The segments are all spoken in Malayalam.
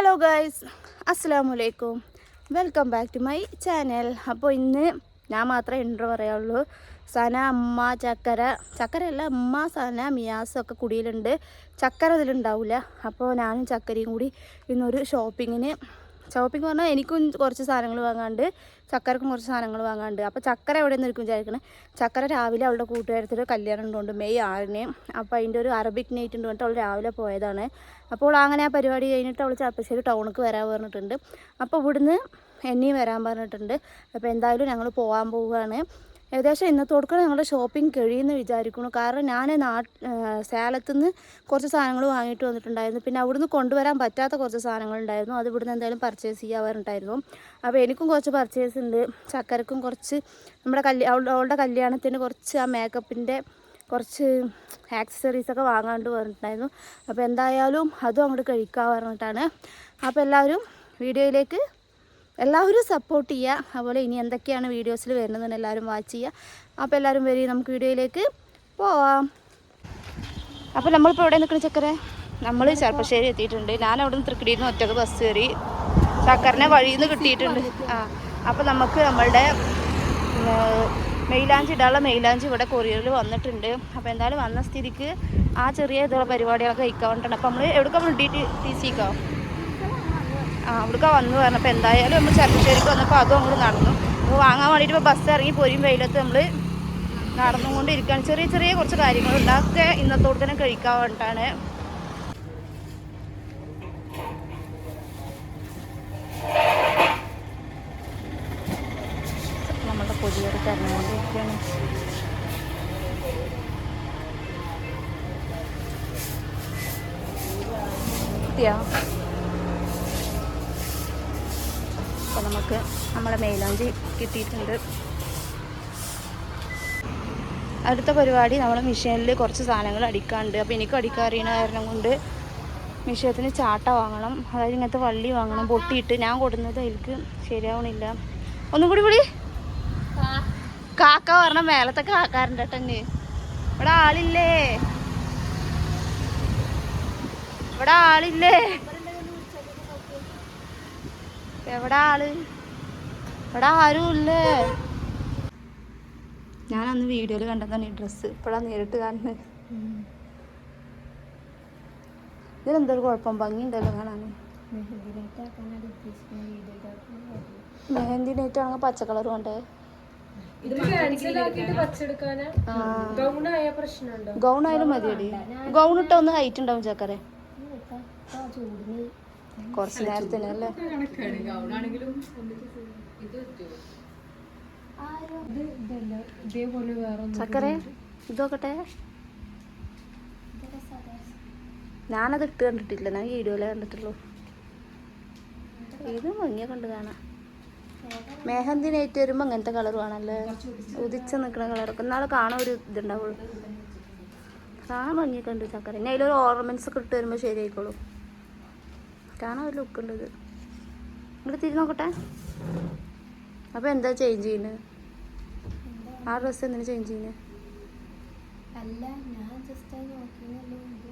ഹലോ ഗൈസ് അസ്സാമലൈക്കും welcome back to my channel. അപ്പോൾ ഇന്ന് ഞാൻ മാത്രമേ ഇൻട്രോ പറയാവുള്ളൂ. സന അമ്മ ചക്കര. ചക്കരയല്ല അമ്മ സന മിയാസൊക്കെ കുടിയിലുണ്ട്. ചക്കര ഇതിലുണ്ടാവില്ല അപ്പോൾ ഞാനും ചക്കരയും കൂടി ഇന്നൊരു ഷോപ്പിങ്ങിന് ഷോപ്പിംഗ് പറഞ്ഞാൽ എനിക്കും കുറച്ച് സാധനങ്ങൾ വാങ്ങാണ്ട് ചക്കരക്കും കുറച്ച് സാധനങ്ങൾ വാങ്ങാണ്ട്. അപ്പോൾ ചക്കര എവിടെ നിന്ന് ഇരിക്കും വിചാരിക്കണേ? ചക്കര രാവിലെ അവളുടെ കൂട്ടുകാരത്തിൽ കല്യാണം ഉണ്ടുകൊണ്ട് മെയ് ആറിന്. അപ്പോൾ അതിന്റെ ഒരു അറബിക് നൈറ്റ് ഉണ്ട് പറഞ്ഞിട്ട് അവൾ രാവിലെ പോയതാണ്. അപ്പോൾ അങ്ങനെ ആ പരിപാടി കഴിഞ്ഞിട്ട് അവൾ ചാപ്പശ്ശേരി ടൗണിലേക്ക് വരാൻ പറഞ്ഞിട്ടുണ്ട്. അപ്പോൾ ഇവിടുന്ന് എന്നെയും വരാൻ പറഞ്ഞിട്ടുണ്ട്. അപ്പോൾ എന്തായാലും ഞങ്ങൾ പോകാൻ പോവുകയാണ്. ഏകദേശം ഇന്നത്തോടൊക്കെ ഞങ്ങളുടെ ഷോപ്പിംഗ് കഴിയുമെന്ന് വിചാരിക്കുന്നു. കാരണം ഞാൻ നാട്ട് സേലത്തു നിന്ന് കുറച്ച് സാധനങ്ങൾ വാങ്ങിയിട്ട് വന്നിട്ടുണ്ടായിരുന്നു. പിന്നെ അവിടുന്ന് കൊണ്ടുവരാൻ പറ്റാത്ത കുറച്ച് സാധനങ്ങളുണ്ടായിരുന്നു അത് ഇവിടുന്ന് എന്തായാലും പർച്ചേസ് ചെയ്യാറുണ്ടായിരുന്നു അപ്പോൾ എനിക്കും കുറച്ച് പർച്ചേസ് ഉണ്ട്. ചക്കരക്കും കുറച്ച് നമ്മുടെ കല്യാ അവളുടെ കല്യാണത്തിന് കുറച്ച് ആ മേക്കപ്പിന്റെ കുറച്ച് ആക്സസറീസൊക്കെ വാങ്ങാണ്ട് പറഞ്ഞിട്ടുണ്ടായിരുന്നു അപ്പോൾ എന്തായാലും അതും അങ്ങോട്ട് കഴിക്കാൻ പറഞ്ഞിട്ടാണ് അപ്പോൾ എല്ലാവരും വീഡിയോയിലേക്ക് എല്ലാവരും സപ്പോർട്ട് ചെയ്യുക. അതുപോലെ ഇനി എന്തൊക്കെയാണ് വീഡിയോസിൽ വരുന്നതെന്ന് എല്ലാവരും വാച്ച് ചെയ്യുക. അപ്പോൾ എല്ലാവരും വരും നമുക്ക് വീഡിയോയിലേക്ക് പോവാം. അപ്പോൾ നമ്മളിപ്പോൾ എവിടെ നിൽക്കുന്ന ചക്കരെ? നമ്മൾ ചെറുപ്പശ്ശേരി എത്തിയിട്ടുണ്ട്. ഞാൻ അവിടെ നിന്ന് തൃക്കടിയിൽ നിന്ന് ഒറ്റയ്ക്ക് ബസ് കയറി ചക്കറിനെ വഴിയിൽ നിന്ന് കിട്ടിയിട്ടുണ്ട്. ആ അപ്പോൾ നമുക്ക് നമ്മളുടെ മെയിലാഞ്ചി ഇടാനുള്ള മെയിലാഞ്ചി ഇവിടെ കൊറിയറിൽ വന്നിട്ടുണ്ട്. അപ്പോൾ എന്തായാലും വന്ന സ്ഥിതിക്ക് ആ ചെറിയ ഇതുള്ള പരിപാടികളൊക്കെ കഴിക്കാൻ വേണ്ടിയിട്ടുണ്ട് അപ്പോൾ നമ്മൾ എവിടെ നമ്മൾ ഡി ടി ടി സിക്കോ അവിടേക്ക് വന്നു പറഞ്ഞപ്പോൾ എന്തായാലും നമ്മൾ ചെറുപ്പശ്ശേരിക്ക് വന്നപ്പോൾ അതും അങ്ങോട്ട് നടന്നു. അപ്പോൾ വാങ്ങാൻ വേണ്ടിയിട്ട് ഇപ്പോൾ ബസ് ഇറങ്ങി പൊരിയും വെയിലത്ത് നമ്മൾ നടന്നുകൊണ്ടിരിക്കുകയാണ് ചെറിയ ചെറിയ കുറച്ച് കാര്യങ്ങളുണ്ട്. അതൊക്കെ ഇന്നത്തോട് തന്നെ കഴിക്കാൻ വേണ്ടിയിട്ടാണ് കിട്ടിയോ അപ്പോൾ നമുക്ക് നമ്മുടെ മെയിലാഞ്ചി കിട്ടിയിട്ടുണ്ട്. അടുത്ത പരിപാടി നമ്മൾ മിഷീനിൽ കുറച്ച് സാധനങ്ങൾ അടിക്കാണ്ട് അപ്പോൾ എനിക്കും അടിക്കാൻ അറിയണ കാരണം കൊണ്ട് മിഷീനത്തിന് ചാട്ട വാങ്ങണം. അതായത് ഇങ്ങനത്തെ വള്ളി വാങ്ങണം. പൊട്ടിയിട്ട് ഞാൻ കൊടുക്കുന്നത് എനിക്ക് ശരിയാവണില്ല. ഒന്നും കൂടി കൂടി കാക്ക പറഞ്ഞ മേലത്തെ കാക്കാറുണ്ട് കേട്ടോ ഇവിടെ ആളില്ലേ? ഇവിടെ ആളില്ലേ? എവിടെ ആൾ? ഇവിടെ ആരും ഇല്ലേ ഞാൻ അന്ന് വീഡിയോയിൽ കണ്ടതാണ് ഈ ഡ്രസ്സ്. ഇപ്പോഴാണ് നേരിട്ട് കാണുന്നത്. ഇതിലെന്തൊരു കുഴപ്പം? ഭംഗിയുണ്ടല്ലോ കാണാൻ. മെഹന്തി നൈറ്റ് ആണെങ്കിൽ പച്ച കളർ കൊണ്ടേ? ഗൗൺ ആയാലും മതിയടി. ഗൗൺ ഇട്ട ഒന്ന് ഹൈറ്റ് ഉണ്ടാവും ചക്കരെ. കുറച്ച് നേരത്തിന് അല്ലേ? ഇത് ഇതല്ല. ഇതേപോലെ വേറെ ചക്കരെ ഇതൊക്കട്ടെ. ഞാനത് ഇട്ട് കണ്ടിട്ടില്ല. ഞാൻ വീഡിയോയിലേ കണ്ടിട്ടുള്ളൂ. ഇത് മുങ്ങിയ കൊണ്ട് കാണാം. മെഹന്തി നൈറ്റ് വരുമ്പോൾ അങ്ങനത്തെ കളർ വേണമല്ലേ ഉദിച്ച് നിൽക്കുന്ന കളറൊക്കെ. നാളെ കാണാൻ ഒരു ഇതുണ്ടാവുള്ളൂ. കാണാൻ ഭംഗിയൊക്കെ ഉണ്ട് ചക്കര. ഇനി അതിലൊരു ഓർണമെന്റ്സ് ഒക്കെ ഇട്ട് വരുമ്പോൾ ശരിയായിക്കോളൂ. കാണാൻ ഒരു ലുക്ക് ഉണ്ട് ഇത്. ഇങ്ങോട്ട് തിരി നോക്കട്ടെ. അപ്പോൾ എന്താ ചേഞ്ച് ചെയ്യുന്നത് ആ ഡ്രസ്സ് എന്തിനു ചേഞ്ച് ചെയ്യുന്നത് അല്ല ഞാൻ ജസ്റ്റ് നോക്കിയല്ലോ ഇത്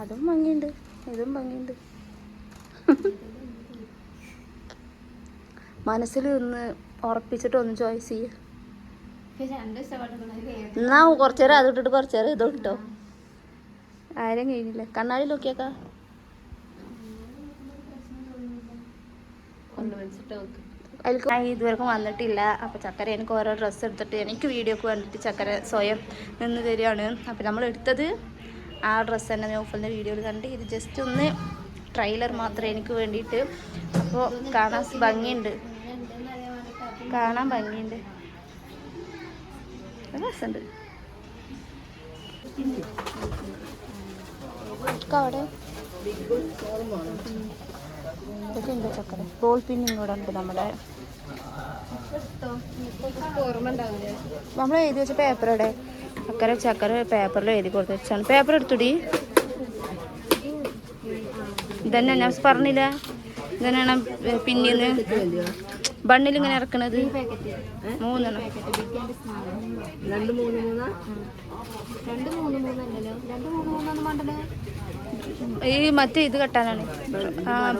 അത് ഭംഗിയുണ്ട് ഇതും ഭംഗിയുണ്ട്. മനസ്സിൽ ഒന്ന് ഉറപ്പിച്ചിട്ട് ഒന്ന് ചോയ്സ് ചെയ്യ. എന്നാ കുറച്ചേരം അത് ഇട്ടിട്ട് കുറച്ചേരം ഇത് ഇട്ടോ. ആരും കഴിഞ്ഞില്ല. കണ്ണാടി നോക്കിയേക്കാ. അതിലേക്ക് ഞാൻ ഇതുവരെക്കും വന്നിട്ടില്ല. അപ്പോൾ ചക്കര എനിക്ക് ഓരോ ഡ്രസ്സ് എടുത്തിട്ട് എനിക്ക് വീഡിയോക്ക് വേണ്ടിട്ട് ചക്കര സ്വയം നിന്ന് തരികയാണ്. അപ്പോൾ നമ്മൾ എടുത്തത് ആ ഡ്രസ്സ് തന്നെ നോഫലിന്റെ വീഡിയോയിൽ കണ്ട് ഇത് ജസ്റ്റ് ഒന്ന് ട്രെയിലർ മാത്രമേ എനിക്ക് വേണ്ടിയിട്ട്. അപ്പോൾ കാണാൻ ഭംഗിയുണ്ട്. കാണാൻ ഭംഗിയുണ്ട്. രസമുണ്ട്. അവിടെ? ഇതൊക്കെ ഉണ്ട് ചക്കര. ബോൾ പിന്നും കൂടെ ഉണ്ട് നമ്മുടെ. നമ്മൾ എഴുതി വെച്ച പേപ്പർ ചക്കര ചക്കര പേപ്പറിൽ എഴുതി കൊടുത്ത് വെച്ചാണ്. പേപ്പർ എടുത്തുടി. ഇതന്നെ പറഞ്ഞില്ല? ഇതന്നെയാണ് പിന്നീന്ന്. ബണ്ണിൽ ഇങ്ങനെ ഇറക്കണത്? മൂന്നെണ്ണം. രണ്ട് മൂന്ന് മൂന്ന്? രണ്ട് മൂന്ന് മൂന്നല്ലല്ലോ. രണ്ട് മൂന്ന് ഈ മറ്റേ ഇത് കെട്ടാനാണ്.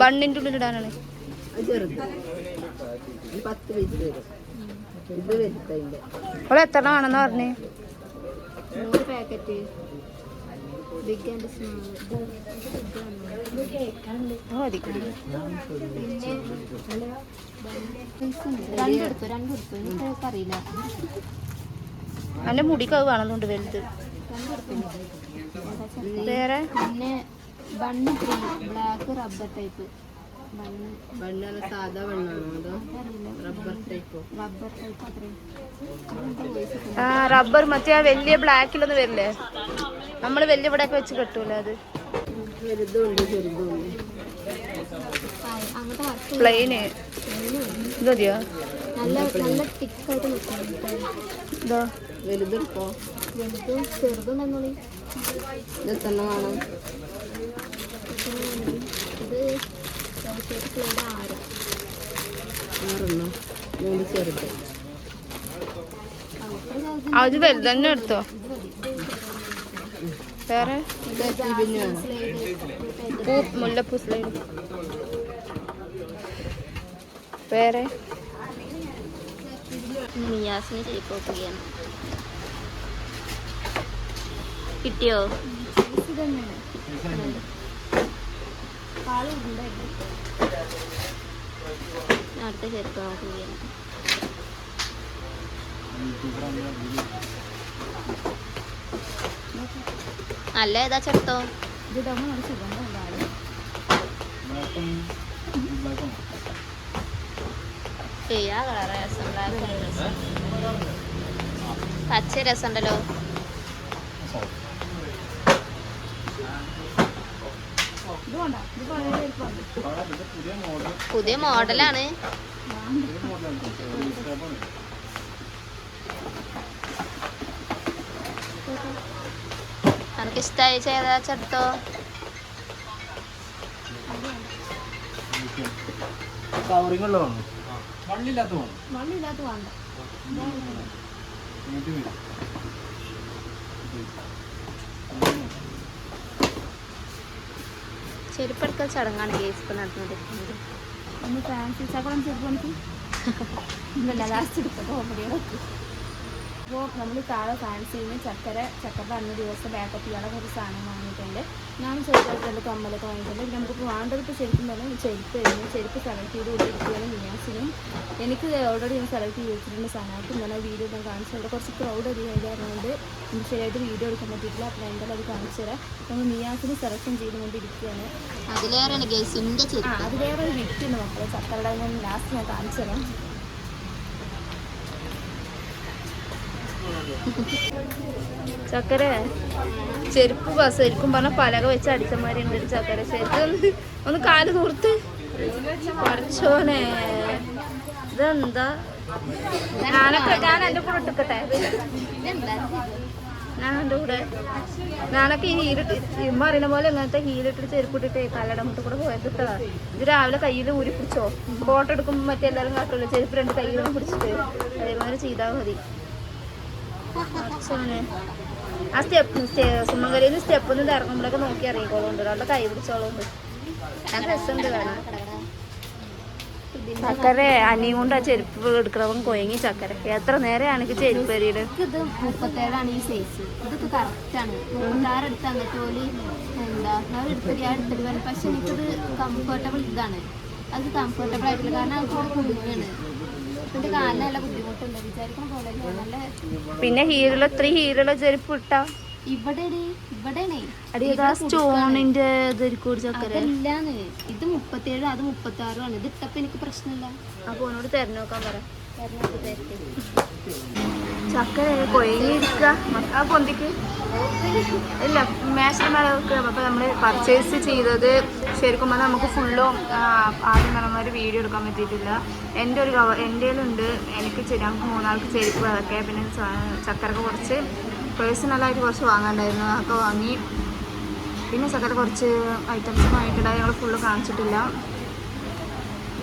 ബണ്ണിന്റെ ഉള്ളിൽ ഇടാനാണ്. എത്ര വേണമെന്ന് പറഞ്ഞേ? മൂന്ന് പാക്കറ്റ് എന്റെ മുടിക്ക് അത് വേണമെന്നുണ്ട് വലുത്. വേറെ? പിന്നെ ബണ്ണ് ബ്ലാക്ക് റബ്ബർ ടൈപ്പ്. വെണ്ണ സാധാ വെള്ളമാണോ അതോ റബ്ബർ ടൈപ്പോ റബ്ബർ ടൈപ്പ് അത്രയും ആ റബ്ബർ മറ്റേ ആ വലിയ ബ്ലാക്കിലൊന്നും വരില്ലേ? നമ്മൾ വലിയ ഇവിടെയൊക്കെ വെച്ച് കെട്ടൂലേ അത്? പ്ലെയിന് ഇത് മതിയോ? നല്ല നല്ല തിക്കായിട്ട് ഇതോ? വലുതെടുക്കോ വലുതും ചെറുതുണ്ടെന്നോളി ഇതെത്ര വേണം ഇത് ചെറുത് ആറ് ആറെണ്ണോ. മൂന്ന് ചെറുത്. അത് വലുതന്നെ എടുത്തോ? വേറെ? പൂ മുല്ലപ്പൂ സ്ലൈഡ് വേറെ? കിട്ടിയോ? അടുത്ത ചെറുപ്പം നോക്കുകയാണ് അല്ല ഏതാ ചെറുത്തോ ചെയ്യാ കളറ് രസം ബ്ലാക്ക് രസം പച്ച രസമുണ്ടല്ലോ. പുതിയ മോഡലാണ്. എനിക്ക് ഇഷ്ടമായി ചെയ്താ ചെറുത്തോ കവറിങ് ഉള്ളതാണോ വള്ളില്ലാത്ത വേണം മണ്ണില്ലാത്ത വേണ്ട എന്നിട്ട് വരും ചെരുപ്പെടുക്കൽ ചടങ്ങാണ് കേസ് ഇപ്പം നടന്നുകൊണ്ടിരിക്കുന്നത്. ഒന്ന് ഫാൻസി എനിക്ക് ലാസ്റ്റ് എടുത്ത കോമഡികളൊക്കെ അപ്പോൾ നമ്മൾ താഴെ ഫാൻസിന്ന് ചക്കര ചക്കര അന്ന് ദിവസം ബാക്കപ്പ് ചെയ്യാനുള്ള കുറച്ച് സാധനം വാങ്ങിയിട്ടുണ്ട്. ഞാൻ ചെറുതായിട്ട് നല്ല കമ്മലൊക്കെ വാങ്ങിയിട്ടുണ്ട്. പിന്നെ നമുക്ക് വേണ്ടതിപ്പോൾ ശരിക്കും പറഞ്ഞാൽ ചെരുപ്പ് കഴിഞ്ഞു ചെരുപ്പ് സെലക്ട് ചെയ്ത് കൊണ്ടിരിക്കുകയാണ് വിന്യാസിനും എനിക്ക് ഓൾറെഡി ഞാൻ സെലക്ട് ചെയ്ത് വെച്ചിട്ടുണ്ട് സാധനമായിട്ട് ഞാൻ വീഡിയോ ഞാൻ കാണിച്ചു. അവിടെ കുറച്ച് ക്രൗഡ് അധികം ആയതുകൊണ്ട് എനിക്ക് ശരിയായിട്ട് വീഡിയോ എടുക്കാൻ പറ്റിയിട്ടില്ല. അപ്പോൾ എന്തായാലും അത് കാണിച്ചു തരാം. നമ്മൾ മിയാസിന് സെലക്ഷൻ ചെയ്തുകൊണ്ടിരിക്കുകയാണ്. അതിലേറെ ആ അതിലേറെ ഒരു ഗിഫ്റ്റ് ഉണ്ട് മക്കളെ. ചക്കരയുടെ ഞാൻ ലാസ്റ്റ് ഞാൻ കാണിച്ചു തരാം. ചക്കര? ചെരുപ്പ് ബസ് ശരിക്കും പറഞ്ഞ പലക വെച്ച് അടിച്ചമാരുണ്ട് ഒരു ചക്കര. ശരിക്കും ഒന്ന് കാൽ നൂർത്ത് കുറച്ചോനെ ഇതെന്താ? ഞാനൊക്കെ ഞാൻ എന്റെ കൂടെ ഇട്ടിക്കട്ടെ? ഞാൻ എന്റെ കൂടെ. ഞാനൊക്കെ ഈ ഹീലിട്ട് ഇമ്മ അറിയുന്ന പോലെ ഇങ്ങനത്തെ ഹീലിട്ടിട്ട് ചെരുപ്പിട്ടിട്ട് കല്ലടമുട്ട് കൂടെ പോയത് ഇട്ടതാ ഇത് രാവിലെ കയ്യിൽ ഊരി പിടിച്ചോ? ഫോട്ടോ എടുക്കുമ്പോൾ മറ്റെല്ലാവരും കാട്ടുള്ളൂ ചെരുപ്പ് രണ്ട് കയ്യിലും പിടിച്ചിട്ട്. അതേമാതിരി ചെയ്താൽ മതി. ആ സ്റ്റെപ്പ് സുമംഗലയിൽ നിന്ന് സ്റ്റെപ്പ് ഒന്ന് ഇറങ്ങുമ്പോഴൊക്കെ നോക്കി ഇറങ്ങിക്കോളുണ്ട് ഒരാളുടെ കൈ പിടിച്ചോളുണ്ട്. ഞാൻ രസമുണ്ട് കാണാൻ. ചക്കര അനിയും കൊണ്ട് ആ ചെരുപ്പ് എടുക്കണവൻ കൊയങ്ങി ചക്കര. എത്ര നേരെയാണ് ചെരുപ്പ് എറിയത് ഇത് മുപ്പത്തേഴാണ് ഈ സൈസ് ഇതൊക്കെ കറക്റ്റാണ് മുപ്പത്താറ് എടുത്ത് അങ്ങോട്ട് പോലെ എന്താ ഞാൻ പക്ഷെ എനിക്കത് കംഫർട്ടബിൾ ഇതാണ്. അത് കംഫർട്ടബിൾ ആയിട്ടില്ല. കാരണം അത് കൂടെ പിന്നെ ഹീരോ ഇത്ര ഹീരോ ചെരുപ്പ് ഇട്ടാ ഇവിടെ സ്റ്റോണിന്റെ അതല്ലാന്ന്. ഇത് മുപ്പത്തേഴ് അത് മുപ്പത്താറും ആണ്. ഇത് ഇട്ടപ്പോ എനിക്ക് പ്രശ്നമില്ല. അപ്പൊ ഓനോട് തെരഞ്ഞോക്കാൻ പറ. കാരണം ഇത് തരട്ടെ. ചക്കര കൊയങ്ങിയിരിക്ക ആ പൊന്തിക്ക്. ഇല്ല മേശ മേളൊക്കെ നമ്മൾ പർച്ചേസ് ചെയ്തത് ശരിക്കും പറഞ്ഞാൽ നമുക്ക് ഫുള്ളും ആദ്യം പറഞ്ഞ വീഡിയോ എടുക്കാൻ പറ്റിയിട്ടില്ല. എന്റെ ഒരു കവർ എന്റെ ഉണ്ട് എനിക്ക് ചെ- ഞങ്ങൾക്ക് മൂന്നാൾക്ക് ചെരുപ്പ് അതൊക്കെ. പിന്നെ ചക്കരക്ക് കുറച്ച് പേഴ്സണലായിട്ട് കുറച്ച് വാങ്ങാണ്ടായിരുന്നു അതൊക്കെ വാങ്ങി. പിന്നെ ചക്കര കുറച്ച് ഐറ്റംസ് വാങ്ങിയിട്ടുണ്ടായി ഞങ്ങൾ ഫുള്ള് കാണിച്ചിട്ടില്ല.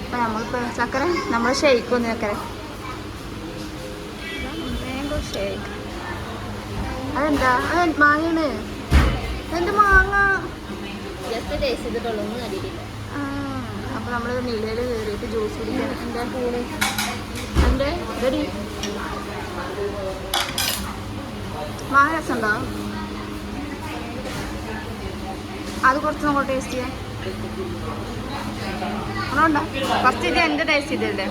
അപ്പൊ നമ്മളിപ്പോൾ ചക്കര നമ്മൾ ഷെയ്ക്ക് ചക്കര ഷേക്ക് അതെന്താ? അത് മാങ്ങയാണ്? എന്റെ മാങ്ങ? ജസ്റ്റ് ടേസ്റ്റ് ചെയ്തിട്ടുള്ളൂ. ഒന്നും കണ്ടിട്ടില്ല ആ, അപ്പൊ നമ്മൾ നിലയിൽ കയറിയിട്ട് ജ്യൂസ് കുടിക്കാൻ എന്താ കൂടെ എന്റെ ഇതടി. മാങ്ങ രസമുണ്ടോ? അത് കുറച്ച് നമ്മൾ ടേസ്റ്റ് ചെയ്യാൻ. അതുകൊണ്ടാ. ഫസ്റ്റ് ഇത് എന്റെ ടേസ്റ്റ് ചെയ്തല്ലേ